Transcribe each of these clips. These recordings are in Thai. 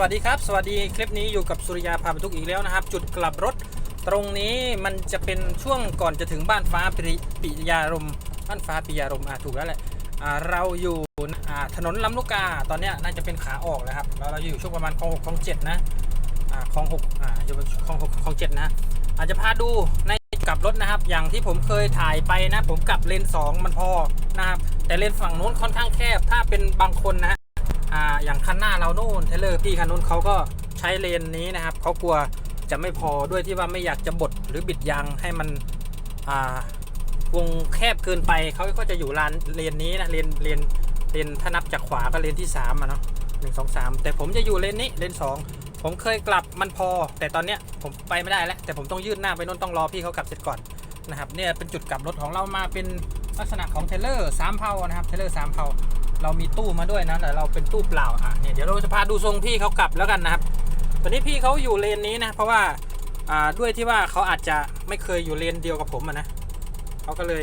วัสดีครับ สวัสดีคลิปนี้อยู่กับสุริยาพาไปทุกอีกแล้วนะครับ จุดกลับรถตรงนี้มันจะเป็นช่วงก่อนจะถึงบ้านฟ้าปิปยารมบ้านฟ้าปิยารมอ่าถูกแล้วแหละอ่าเราอยู่อ่าถนนลำลูกกาตอนนี้น่าจะเป็นขาออกแล้วครับแล้วเราอยู่ช่วงประมาณคลองหกคลองเจ็ดนะอ่าคลองหกอ่าอยู่คลองหกคลองเจ็ดนะ อาจจะพาดูในกลับรถนะครับ อย่างที่ผมเคยถ่ายไปนะ ผมกลับเลน2มันพอนะครับแต่เลนฝั่งนู้นค่อนข้างแคบถ้าเป็นบางคนนะ อ่าอย่างคันหน้าเราโน่นเทเลอร์พี่คันนู้นเขาก็ใช้เลนนี้นะครับเขากลัวจะไม่พอด้วยที่ว่าไม่อยากจะบดหรือบิดยางให้มันอ่าวงแคบเกินไปเขาก็จะอยู่ลานเลนนี้นะเลนเลนเลนถ้านับจากขวาก็เลนที่3อะเนาะหนึ่งสองสามแต่ผมจะอยู่เลนนี้เลนสองผมเคยกลับมันพอ แต่ตอนเนี้ยผมไปไม่ได้แล้วแต่ผมต้องยืดหน้าไปโน่นต้องรอพี่เขากลับเสร็จก่อนนะครับเนี่ยเป็นจุดกลับรถของเรามาเป็นลักษณะของเทเลอร์สามเพานะครับเทเลอร์สามเพา เรามีตู้มาด้วยนะแต่เราเป็นตู้เปล่าอะเนี่ยเดี๋ยวเราจะพาดูทรงพี่เขากลับแล้วกันนะครับ ตอนนี้พี่เขาอยู่เลนนี้นะ เพราะว่าอ่าด้วยที่ว่าเขาอาจจะไม่เคยอยู่เลนเดียวกับผมะนะเขาก็เลย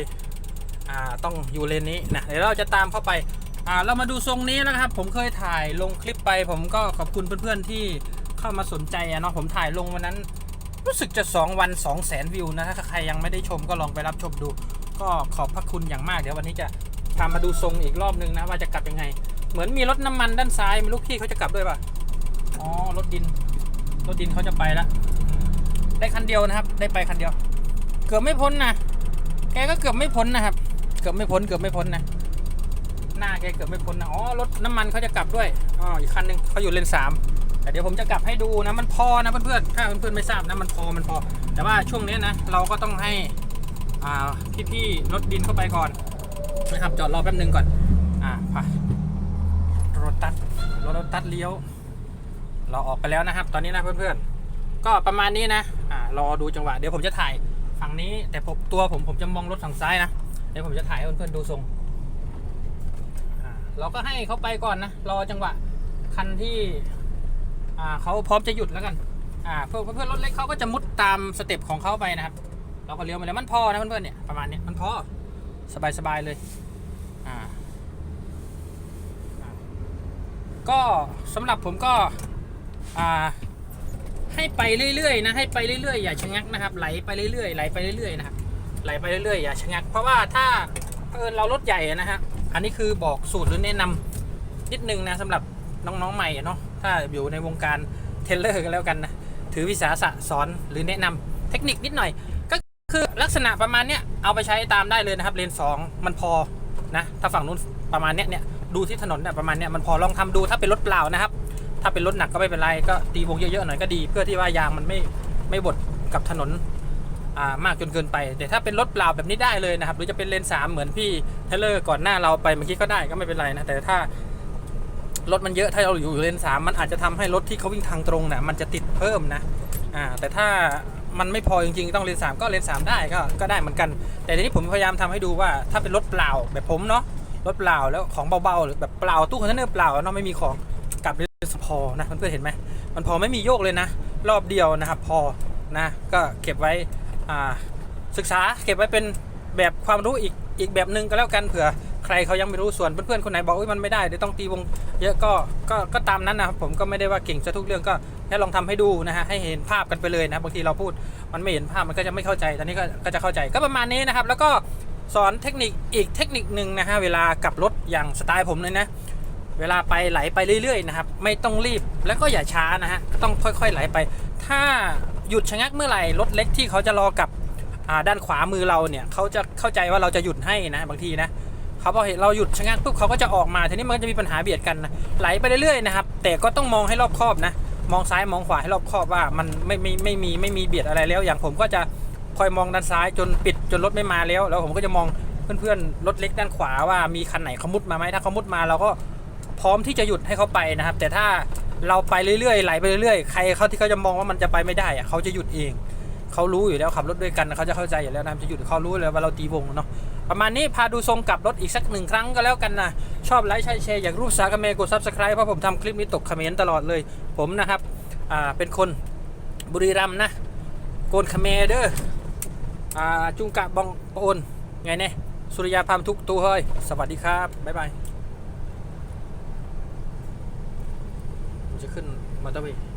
อ่าต้องอยู่เลนนี้นะเดี๋ยวเราจะตามเข้าไปอ่าเรามาดูทรงนี้นะครับ ผมเคยถ่ายลงคลิปไป ผมก็ขอบคุณเพื่อนๆที่เข้ามาสนใจเนาะผมถ่ายลงวันนั้นรู้สึกจะ 2 วัน 2 0 0แสนวิวนะ ถ้าใครยังไม่ได้ชมก็ลองไปรับชมดู ก็ขอบพระคุณอย่างมาก เดี๋ยววันนี้จะ พามาดูทรงอีกรอบนึงนะว่าจะกลับยังไง เหมือนมีรถน้ำมันด้านซ้ายม่รู้พี่เขาจะกลับด้วยป่ะอ๋อรถดินรถดินเขาจะไปแล้วได้คันเดียวนะครับ ได้ไปคันเดียว เกือบไม่พ้นนะแกก็เกือบไม่พ้นนะครับ เกือบไม่พ้นเกือบไม่พ้นนะหน้าแกเกือบไม่พ้นนะอ๋อรถน้ำมันเขาจะกลับด้วยอ๋ออีกคันหนึ่งเขาอยู่เลนสามแต่เดี๋ยวผมจะกลับให้ดูนะมันพอนะเพื่อนๆถ้าเพื่อนๆไม่ทราบนะมันพอมันพอ แต่ว่าช่วงนี้นะเราก็ต้องให้อ่าพี่ๆรถดินเข้าไปก่อน นะครับจอดรอแป๊บหนึงก่อน อ่าไปรถตัดรถรถตัดเลี้ยว เราออกไปแล้วนะครับ ตอนนี้นะเพื่อนๆ ก็ประมาณนี้นะ อ่ารอดูจังหวะ เดี๋ยวผมจะถ่ายฝั่งนี้ แต่ผมตัวผมผมจะมองรถฝั่งซ้ายนะ เดี๋ยวผมจะถ่ายให้เพื่อนๆดูทรงอ่าเราก็ให้เขาไปก่อนนะ รอจังหวะคันที่อ่าเขาพร้อมจะหยุดแล้วกันอ่าเพื่อนเพื่อนรถเล็กเขาก็จะมุดตามสเต็ปของเขาไปนะครับ เราก็เลี้ยวมาแล้วมันพอนะเพื่อนๆเนี่ยประมาณนี้มันพอ สบาย ๆ เลยอ่าอ่า ก็สำหรับผมก็ อ่า ให้ไปเรื่อย ๆ นะ ให้ไปเรื่อย ๆ อย่าชะงักนะครับ ไหลไปเรื่อย ๆ ไหลไปเรื่อย ๆ นะครับ ไหลไปเรื่อย ๆ อย่าชะงัก เพราะว่าถ้าเออเรารถใหญ่นะฮะ อันนี้คือบอกสูตรหรือแนะนำนิดนึงนะสำหรับน้อง ๆ ใหม่เนาะ ถ้าอยู่ในวงการเทรลเลอร์กันแล้วกันนะ ถือวิสาสะสอนหรือแนะนำเทคนิคนิดหน่อย คือลักษณะประมาณเนี้ยเอาไปใช้ตามได้เลยนะครับเลนสองมันพอนะถ้าฝั่งนู้นประมาณเนี้ยเนี่ยดูที่ถนนเนี่ยประมาณเนี้ยมันพอลองทำดูถ้าเป็นรถเปล่านะครับ ถ้าเป็นรถหนักก็ไม่เป็นไรก็ตีวงเยอะๆหน่อยก็ดี เพื่อที่ว่ายางมันไม่ไม่บดกับถนนอ่ามากจนเกินไป แต่ถ้าเป็นรถเปล่าแบบนี้ได้เลยนะครับหรือจะเป็นเลนสามเหมือนพี่เทเลอร์ก่อนหน้าเราไปเมื่อกี้ก็ได้ก็ไม่เป็นไรนะแต่ถ้ารถมันเยอะถ้าเราอยู่เลนสามมันอาจจะทำให้รถที่เขาวิ่งทางตรงนะ่ะมันจะติดเพิ่มนะอ่าแต่ถ้า มันไม่พอจริงๆ ต้องเลนสามก็เลนสามได้ก็ก็ได้เหมือนกัน แต่ทีนี้ผมพยายามทำให้ดูว่าถ้าเป็นรถเปล่าแบบผมเนาะรถเปล่าแล้วของเบาๆหรือแบบเปล่าตู้คอนเทนเนอร์เปล่าเนาะไม่มีของกลับเลนพอนะเพื่อนๆเห็นไหมมันพอไม่มีโยกเลยนะ รอบเดียวนะครับพอนะก็เก็บไว้ศึกษาเก็บไว้เป็นแบบความรู้อีกอีกแบบหนึ่งก็แล้วกันเผื่อ ใครเขายังไม่รู้ส่วนเพื่อนๆคนไหนบอกว่ามันไม่ได้เดี๋ยวต้องตีวงเยอะก็ก็ก็ตามนั้นนะครับผมก็ไม่ได้ว่าเก่งซะทุกเรื่องก็แค่ลองทำให้ดูนะฮะให้เห็นภาพกันไปเลยนะบางทีเราพูดมันไม่เห็นภาพมันก็จะไม่เข้าใจตอนนี้ก็ก็จะเข้าใจก็ประมาณนี้นะครับ แล้วก็สอนเทคนิคอีกเทคนิคหนึ่งนะฮะเวลากับรถอย่างสไตล์ผมเลยนะเวลาไปไหลไปเรื่อยๆนะครับไม่ต้องรีบแล้วก็อย่าช้านะฮะต้องค่อยๆไหลไป ถ้าหยุดชะงักเมื่อไหร่รถเล็กที่เขาจะรอกับด้านขวามือเราเนี่ยเขาจะเข้าใจว่าเราจะหยุดให้นะบางทีนะ เขาพอเห็นเราหยุดชะงักปุ๊บเขาก็จะออกมาทีนี้มันก็จะมีปัญหาเบียดกันนะไหลไปเรื่อยๆนะครับแต่ก็ต้องมองให้รอบคอบนะมองซ้ายมองขวาให้รอบคอบว่ามันไม่ไม่ไม่มีไม่มีเบียดอะไรแล้ว อย่างผมก็จะคอยมองด้านซ้ายจนปิดจนรถไม่มาแล้ว แล้วผมก็จะมองเพื่อนๆรถเล็กด้านขวาว่ามีคันไหนเขามุดมาไหมถ้าเขามุดมาเราก็พร้อมที่จะหยุดให้เขาไปนะครับ แต่ถ้าเราไปเรื่อยๆไหลไปเรื่อยๆใครเขาที่เขาจะมองว่ามันจะไปไม่ได้อะเขาจะหยุดเองเขารู้อยู่แล้วขับรถด้วยกันเขาจะเข้าใจอยู่แล้วนะจะหยุดเขารู้เลยว่าเราตีวงเนาะ ประมาณนี้พาดูทรงกลับรถอีกสักหนึ่งครั้งก็แล้วกันนะ ชอบไลค์ใช่แชร์อยากรูปสาคาเมกดซับสไครต์เพราะผมทำคลิปนี้ตกคอมเมนต์ตลอดเลย ผมนะครับอ่าเป็นคนบุรีรัมย์นะโกนคาเมเดอร์อ่าจุงกะบองโอนไงเนี่ยสุริยาพามทุกตัวเฮ้ยสวัสดีครับ บ๊ายบายผมจะขึ้นมอเตอร์เวย์